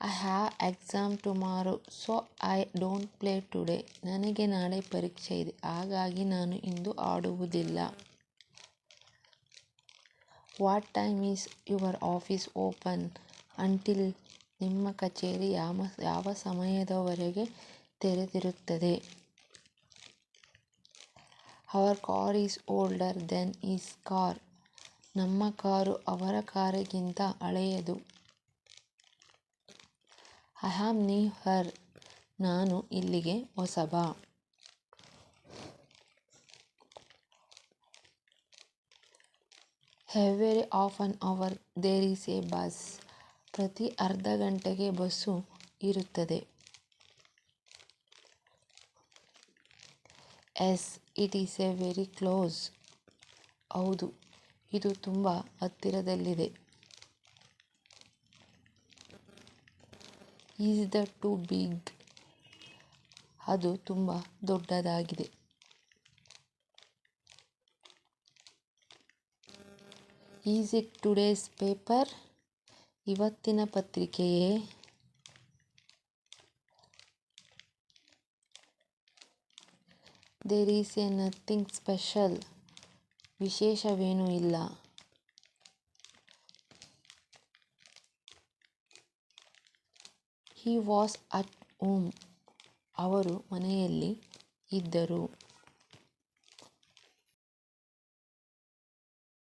I have exam tomorrow so I don't play today ನನಗೆ ನಾಳೆ ಪರೀಕ್ಷೆ ಇದೆ. ಹಾಗಾಗಿ ನಾನು ಇಂದು ಆಡುವುದಿಲ್ಲ. What time is your office open until ನಿಮ್ಮ ಕಚೇರಿ ಯಾವ ಯಾವ ಸಮಯದವರೆಗೆ ತೆರೆದಿರುತ್ತದೆ? Our car is older then is car ನಮ್ಮ ಕಾರು ಅವರ ಕಾರಿಗಿಂತ ಹಳೆಯದು. ನ್ಯೂ ಹರ್ ನಾನು ಇಲ್ಲಿಗೆ ಹೊಸಬ. Every of on hour there is a bus ಪ್ರತಿ ಅರ್ಧ ಗಂಟೆಗೆ ಬಸ್ಸು ಇರುತ್ತದೆ. Yes it is a very close ಹೌದು, ಇದು ತುಂಬ ಹತ್ತಿರದಲ್ಲಿದೆ. ಈಸ್ ದ ಟು ಬಿಗ್ ಅದು ತುಂಬ ದೊಡ್ಡದಾಗಿದೆ. ಈಸ್ ಇಟ್ ಟುಡೇಸ್ ಪೇಪರ್ ಇವತ್ತಿನ ಪತ್ರಿಕೆಯೇ? There is a nothing special ವಿಶೇಷವೇನೂ ಇಲ್ಲ. ಹಿ ವಾಸ್ ಅಟ್ ಓಮ್ ಅವರು ಮನೆಯಲ್ಲಿ ಇದ್ದರು.